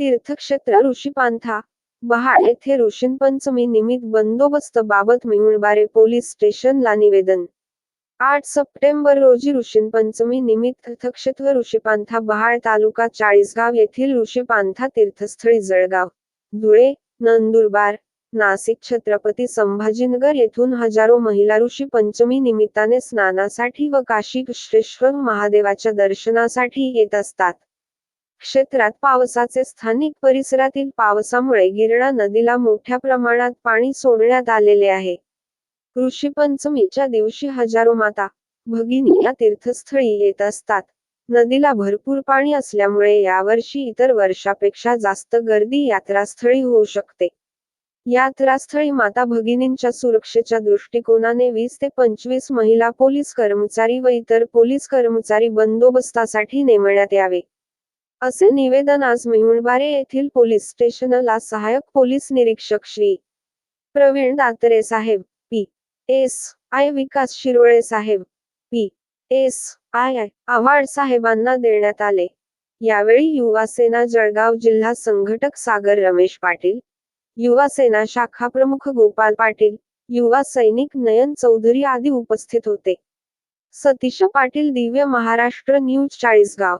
तीर्थक्षेत्र ऋषीपांथा. बहाड येथे ऋषीपंचमी निमित्त बंदोबस्त बाबत मिहुळबारे पोलीस स्टेशनला निवेदन. आठ सप्टेंबर रोजी ऋषीपंचमी निमित्त तीर्थक्षेत्र ऋषीपांथा बहाड तालुका चाळीसगाव येथील ऋषीपांथा तीर्थस्थळी जळगाव. धुळे नंदुरबार नाशिक छत्रपती संभाजीनगर येथून हजारो महिला ऋषी पंचमी निमित्ताने स्नानासाठी व काशी विश्वेश्वर महादेवाच्या दर्शनासाठी येत असतात. क्षेत्रात पावसाचे स्थानिक परिसरातील पावसामुळे गिरणा नदीला मोठ्या प्रमाणात पाणी सोडण्यात आलेले आहे. ऋषी पंचमीच्या दिवशी हजारो माता भगिनी या तीर्थस्थळी येत असतात. नदीला भरपूर पाणी असल्यामुळे यावर्षी इतर वर्षापेक्षा जास्त गर्दी यात्रास्थळी होऊ शकते. यात्रास्थळी माता भगिनींच्या सुरक्षेच्या दृष्टिकोनाने वीस ते पंचवीस महिला पोलीस कर्मचारी व इतर पोलीस कर्मचारी बंदोबस्तासाठी नेमण्यात यावे. असे निवेदन आज मिहुळबारे येथील पोलीस स्टेशनला सहाय्यक पोलीस निरीक्षक Shri. Pravin Datare saheb P. S. I. Vikas Shirole saheb P. S. I. Avhad साहेबांना देण्यात आले. यावेळी युवा सेना जळगाव जिल्हा संघटक सागर रमेश पाटील युवा सेना शाखा प्रमुख गोपाल पाटील युवा सैनिक नयन चौधरी आदी उपस्थित होते. सतीश पाटील दिव्य महाराष्ट्र न्यूज चाळीसगाव.